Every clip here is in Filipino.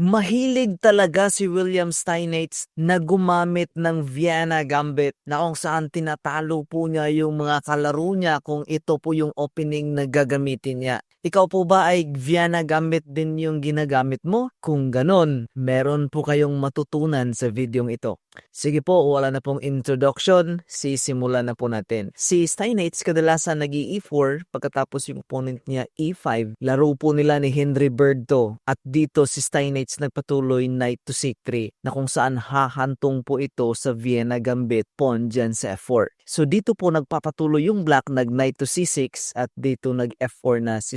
Mahilig talaga si William Steinitz na gumamit ng Vienna Gambit na kung saan tinatalo po niya yung mga kalaro niya kung ito po yung opening na gagamitin niya. Ikaw po ba ay Vienna Gambit din yung ginagamit mo? Kung ganon, meron po kayong matutunan sa videong ito. Sige po, wala na pong introduction, sisimulan na po natin. Si Steinitz kadalasan nag e4 pagkatapos yung opponent niya e5. Laro po nila ni Henry Bird to. At dito si Steinitz nagpatuloy knight to c3 na kung saan hahantong po ito sa Vienna Gambit sa f4. So dito po nagpapatuloy yung black nag knight to c6 at dito nag f4 na si.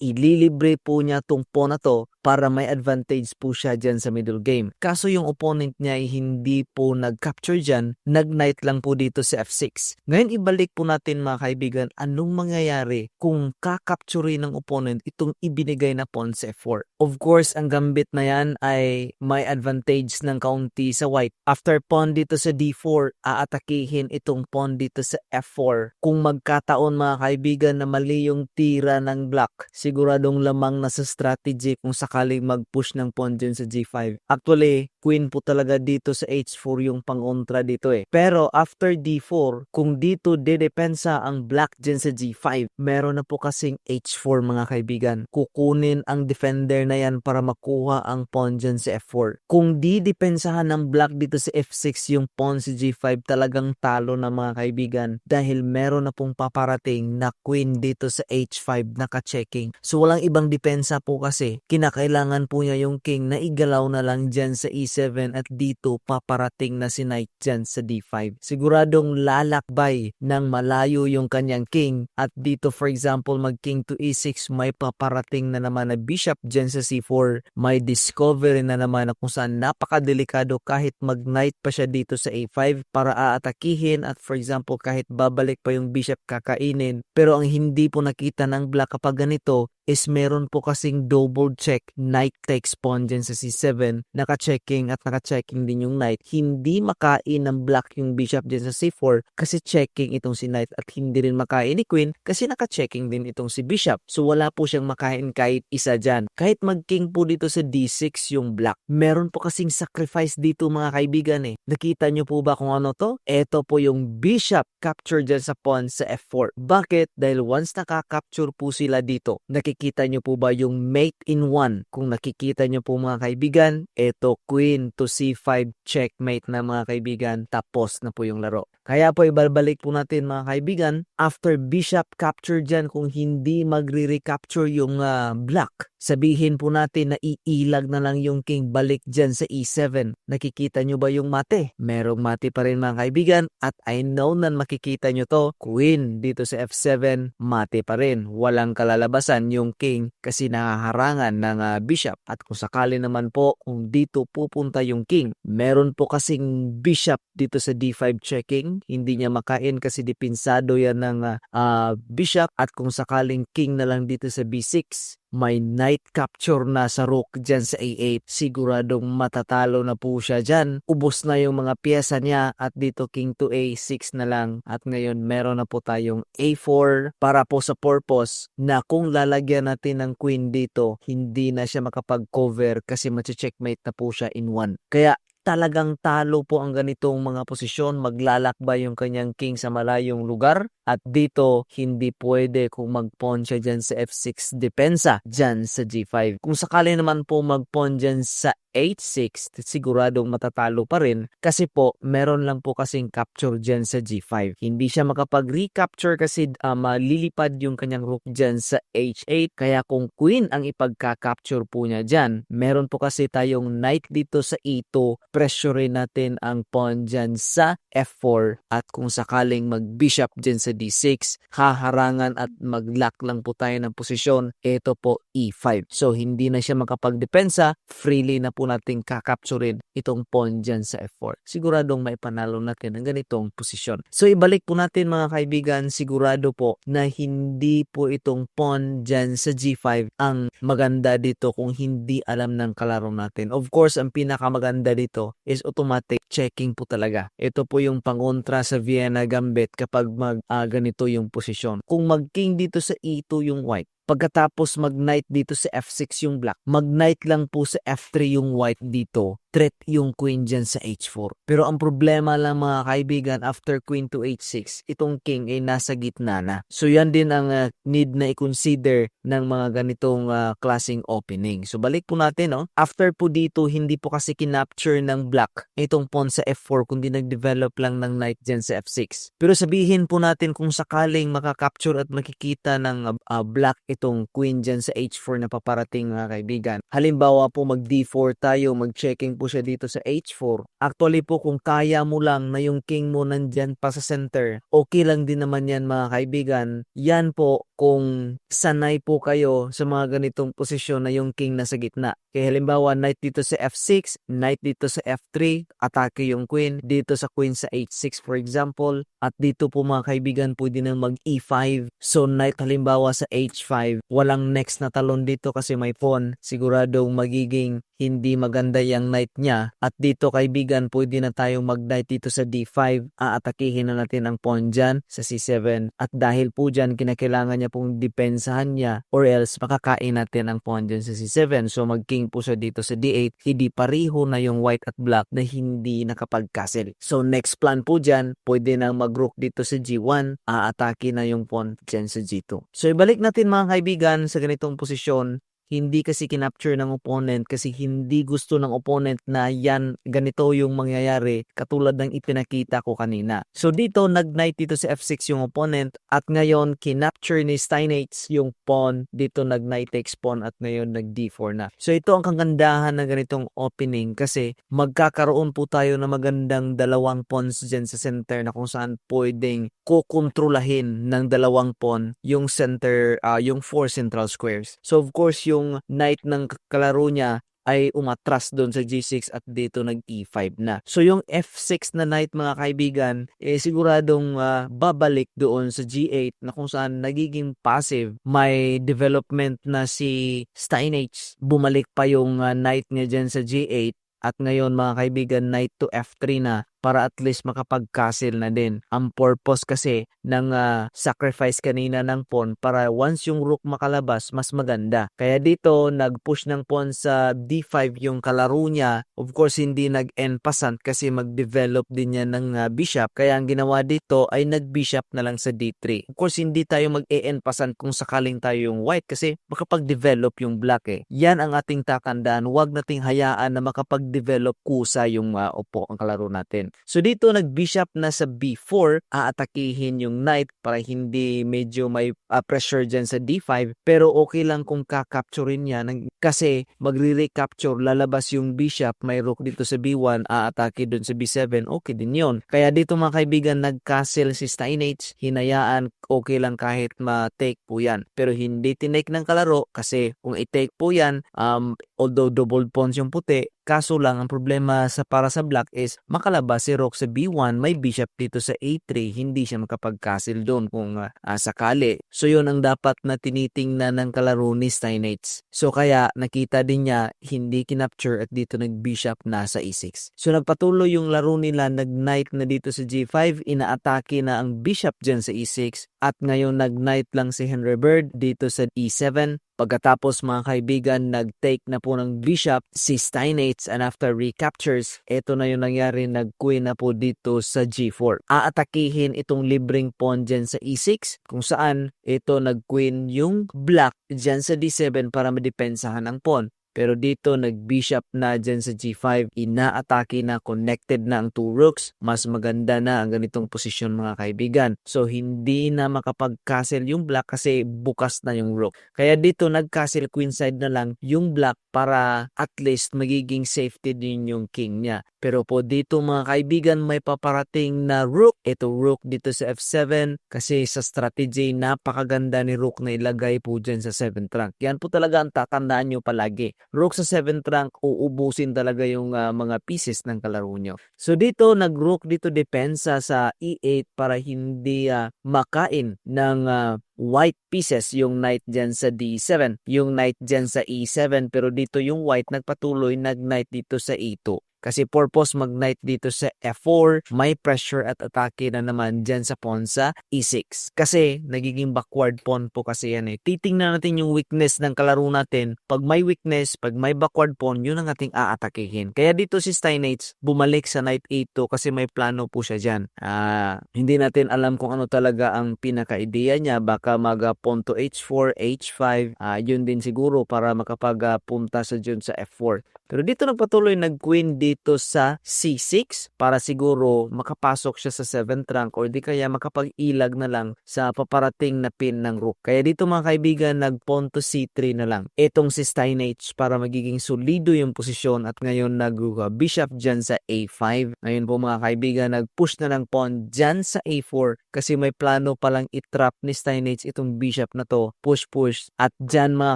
Ililibre po niya tong pawn na to para may advantage po siya dyan sa middle game. Kaso yung opponent niya ay hindi po nag-capture dyan, nag-knight lang po dito sa f6. Ngayon ibalik po natin mga kaibigan, anong mangyayari kung kakapture ng opponent itong ibinigay na pawn sa f4. Of course, ang gambit na yan ay may advantage ng kaunti sa white. After pawn dito sa d4, aatakihin itong pawn dito sa f4. Kung magkataon mga kaibigan na mali yung tira ng black, siguradong lamang na sa strategy kung sakaling mag-push ng pawn dyan sa g5. Actually, queen po talaga dito sa h4 yung pangontra dito eh. Pero after d4, kung dito didepensa ang black dyan sa g5, meron na po kasing h4 mga kaibigan. Kukunin ang defender na yan para makuha ang pawn dyan sa f4. Kung di depensahan ng black dito sa f6 yung pawn sa g5, talagang talo na mga kaibigan dahil meron na pong paparating na queen dito sa h5 naka-checking. So walang ibang depensa po kasi kinakailangan po niya yung king na igalaw na lang dyan sa e7 at dito paparating na si knight dyan sa d5. Siguradong lalakbay ng malayo yung kanyang king at dito for example mag king to e6 may paparating na naman na bishop dyan sa c4 may discovery na naman na kung saan napakadelikado kahit mag knight pa siya dito sa a5 para aatakihin at for example kahit babalik pa yung bishop kakainin pero ang hindi po nakita ng black kapag ganito is meron po kasing double check takes pawn dyan sa c7 naka-checking at naka-checking din yung knight hindi makain ng black yung bishop dyan sa c4 kasi checking itong si knight at hindi rin makain ni queen kasi naka-checking din itong si bishop. So wala po siyang makain kahit isa dyan. Kahit mag-king po dito sa d6 yung black meron po kasing sacrifice dito mga kaibigan eh. Nakita nyo po ba kung ano to? eto po yung bishop capture dyan sa pawn sa f4 bakit? dahil once nakaka-capture po sila dito nakikita nyo po ba yung mate in one kung nakikita nyo po mga kaibigan eto queen to c5 checkmate na mga kaibigan tapos na po yung laro kaya po ibabalik po natin mga kaibigan after bishop capture dyan kung hindi magre-recapture yung uh, black sabihin po natin na iilag na lang yung king balik dyan sa e7. Nakikita nyo ba yung mate? Merong mate pa rin mga kaibigan at I know na makikita nyo to. Queen dito sa f7, mate pa rin. Walang kalalabasan yung king kasi nahaharangan ng uh, bishop. At kung sakali naman po kung dito pupunta yung king, meron po kasing bishop dito sa d5 checking. Hindi niya makain kasi dipinsado yan ng uh, bishop at kung sakaling king na lang dito sa b6, may knight capture na sa rook dyan sa A8. Siguradong matatalo na po siya dyan. Ubos na yung mga pyesa niya at dito king to A6 na lang. At ngayon meron na po tayong A4 para po sa purpose na kung lalagyan natin ng queen dito, hindi na siya makapag-cover kasi mache-checkmate na po siya in one. Kaya talagang talo po ang ganitong mga posisyon, maglalakbay yung kanyang king sa malayong lugar at dito hindi pwede kung mag-pawn siya dyan sa f6 depensa dyan sa g5. Kung sakali naman po mag-pawn dyan sa h6, siguradong matatalo pa rin kasi po meron lang po kasing capture dyan sa g5. Hindi siya makapag-recapture kasi uh, malilipad yung kanyang rook dyan sa h8 kaya kung queen ang ipagka-capture po niya dyan, meron po kasi tayong knight dito sa e2, pressure natin ang pawn dyan sa f4 at kung sakaling mag-bishop dyan sa d6, haharangan at mag-lock lang po tayo ng posisyon, ito po e5. So hindi na siya makapagdepensa, freely na po nating kakapturin itong pawn dyan sa f4. Siguradong may panalo natin ang ganitong posisyon. So ibalik po natin mga kaibigan, sigurado po na hindi po itong pawn dyan sa g5 ang maganda dito kung hindi alam ng kalaro natin. Of course, ang pinakamaganda dito is automatic checking po talaga. Ito po yung pangontra sa Vienna Gambit kapag mag uh, ganito yung posisyon. Kung mag-king dito sa e2 yung white, Pagkatapos mag-knight dito sa F6 yung black, mag-knight lang po sa F3 yung white dito. Threat yung queen dyan sa H4. Pero ang problema lang mga kaibigan, after queen to H6, itong king ay nasa gitna na. So yan din ang uh, need na i-consider ng mga ganitong uh, klaseng opening. So balik po natin, no? after po dito, hindi po kasi kinapture ng black itong pawn sa F4 kundi nag-develop lang ng knight dyan sa F6. Pero sabihin po natin kung sakaling makakapture at makikita ng uh, black itong queen dyan sa H4 na paparating mga kaibigan. Halimbawa po mag D4 tayo, mag-checking po siya dito sa H4. Actually po kung kaya mo lang na yung king mo nandyan pa sa center, okay lang din naman yan mga kaibigan. Yan po kung sanay po kayo sa mga ganitong posisyon na yung king nasa gitna. Kaya halimbawa, knight dito sa F6, knight dito sa F3, atake yung queen, dito sa queen sa H6 for example, at dito po mga kaibigan pwede na mag E5. So knight halimbawa sa H5, walang next na talon dito kasi may pawn, siguradong magiging hindi maganda yung knight niya. At dito kaibigan, pwede na tayong mag-knight dito sa D5. Aatakihin na natin ang pawn dyan sa C7. At dahil po dyan, kinakailangan niya pong depensahan niya or else makakain natin ang pawn dyan sa C7. So mag-king po siya dito sa D8. Hindi pariho na yung white at black na hindi nakapag-castle. So next plan po dyan, pwede na mag-rook dito sa G1. Aatake na yung pawn dyan sa G2. So ibalik natin mga kaibigan sa ganitong posisyon hindi kasi kinapture ng opponent kasi hindi gusto ng opponent na yan ganito yung mangyayari katulad ng ipinakita ko kanina. So dito nag-knight dito sa F6 yung opponent at ngayon kinapture ni Steinates yung pawn dito nag-knight takes pawn at ngayon nag-D4 na. So ito ang kagandahan ng ganitong opening kasi magkakaroon po tayo ng magandang dalawang pawns dyan sa center na kung saan pwedeng kukontrolahin ng dalawang pawn yung center, uh, yung four central squares. So of course yung yung knight ng kalaro niya ay umatras doon sa G6 at dito nag E5 na. So yung F6 na knight mga kaibigan, eh siguradong uh, babalik doon sa G8 na kung saan nagiging passive. May development na si Steinage. Bumalik pa yung uh, knight niya dyan sa G8 at ngayon mga kaibigan, knight to F3 na para at least makapag-castle na din. Ang purpose kasi ng uh, sacrifice kanina ng pawn para once yung rook makalabas, mas maganda. Kaya dito, nag-push ng pawn sa d5 yung kalaro niya. Of course, hindi nag-end passant kasi mag-develop din niya ng uh, bishop. Kaya ang ginawa dito ay nag-bishop na lang sa d3. Of course, hindi tayo mag-end passant kung sakaling tayo yung white kasi makapag-develop yung black eh. Yan ang ating takandaan. Huwag nating hayaan na makapag-develop kusa yung uh, opo ang kalaro natin. So dito nag-bishop na sa b4, aatakihin yung knight para hindi medyo may uh, pressure dyan sa d5. Pero okay lang kung kakapturein niya kasi magre-recapture, lalabas yung bishop, may rook dito sa b1, aatake dun sa b7, okay din yon. Kaya dito mga kaibigan, nag-castle si Steinage, hinayaan, okay lang kahit ma-take po yan. Pero hindi tinake ng kalaro kasi kung i-take po yan, um, although double pawns yung puti, Kaso lang ang problema sa para sa black is makalabas si rook sa b1, may bishop dito sa a3, hindi siya makapag-castle doon kung uh, sakali. So yun ang dapat na tinitingnan ng kalaro ni Steinates. So kaya nakita din niya hindi kinapture at dito nag-bishop na sa e6. So nagpatuloy yung laro nila, nag-knight na dito sa g5, inaatake na ang bishop dyan sa e6 at ngayon nag-knight lang si Henry Bird dito sa e7 Pagkatapos mga kaibigan, nag-take na po ng bishop si Steinates and after recaptures, ito na yung nangyari, nag-queen na po dito sa g4. Aatakihin itong libreng pawn dyan sa e6 kung saan ito nag-queen yung black dyan sa d7 para madepensahan ang pawn. Pero dito nag-bishop na dyan sa g5, inaatake na connected na ang two rooks, mas maganda na ang ganitong posisyon mga kaibigan. So hindi na makapag-castle yung black kasi bukas na yung rook. Kaya dito nag-castle queenside na lang yung black para at least magiging safety din yung king niya. Pero po dito mga kaibigan may paparating na rook. Ito rook dito sa f7 kasi sa strategy napakaganda ni rook na ilagay po dyan sa 7th rank. Yan po talaga ang tatandaan nyo palagi. Rook sa 7th rank, uubusin talaga yung uh, mga pieces ng kalaro nyo. So dito, nag-rook dito depensa sa e8 para hindi uh, makain ng uh, white pieces yung knight dyan sa d7, yung knight dyan sa e7 pero dito yung white nagpatuloy nag-knight dito sa e2. Kasi purpose mag-knight dito sa F4, may pressure at atake na naman dyan sa pawn sa E6. Kasi nagiging backward pawn po kasi yan eh. Titingnan natin yung weakness ng kalaro natin. Pag may weakness, pag may backward pawn, yun ang ating aatakihin. Kaya dito si Steinitz, bumalik sa knight a2 kasi may plano po siya dyan. Ah, hindi natin alam kung ano talaga ang pinaka-ideya niya. Baka mag ah, pawn to h4, h5, ah, yun din siguro para makapag-punta sa dyan sa f4. Pero dito nagpatuloy nag-queen dito sa c6 para siguro makapasok siya sa 7th rank or di kaya makapag-ilag na lang sa paparating na pin ng rook. Kaya dito mga kaibigan nag-pawn to c3 na lang. Itong si Steinitz para magiging solido yung posisyon at ngayon nag-bishop dyan sa a5. Ngayon po mga kaibigan nag-push na lang pawn dyan sa a4 kasi may plano palang itrap ni Steinitz itong bishop na to. Push push at dyan mga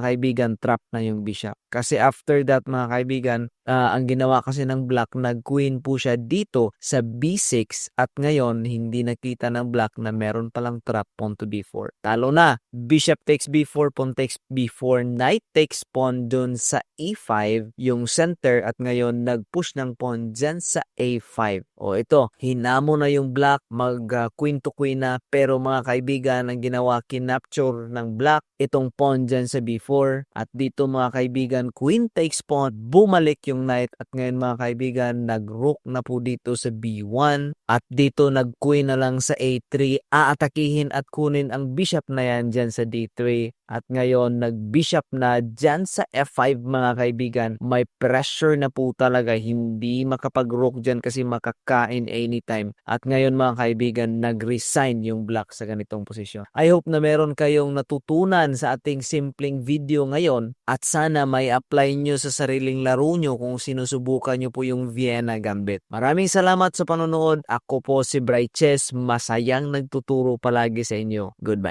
kaibigan trap na yung bishop. Kasi after that mga kaibigan, ah, ang ginawa kasi ng black, nag-queen po siya dito sa b6 at ngayon hindi nakita ng black na meron palang trap pawn to b4. Talo na. Bishop takes b4, pawn takes b4, knight takes pawn dun sa e5, yung center at ngayon nag-push ng pawn dyan sa a5. O ito, hinamo na yung black, mag-queen to queen na pero mga kaibigan, ang ginawa, kinapture ng black itong pawn dyan sa b4 at dito mga kaibigan, queen takes pawn, bumalik yung knight at ngayon mga kaibigan, nag-rook na po dito sa b1 at dito nag-queen na lang sa a3, aatakihin at kunin ang bishop na yan dyan sa d3 at ngayon nag-bishop na dyan sa f5 mga kaibigan, may pressure na po talaga, hindi makapag-rook dyan kasi makakain anytime at ngayon mga kaibigan, nag-resign yung black sa ganitong posisyon. I hope na meron kayong natutunan sa ating simpleng video ngayon at sana may apply nyo sa sariling laro nyo kung sinusubukan nyo po yung Vienna Gambit. Maraming salamat sa panonood. Ako po si Bright Chess. Masayang nagtuturo palagi sa inyo. Goodbye.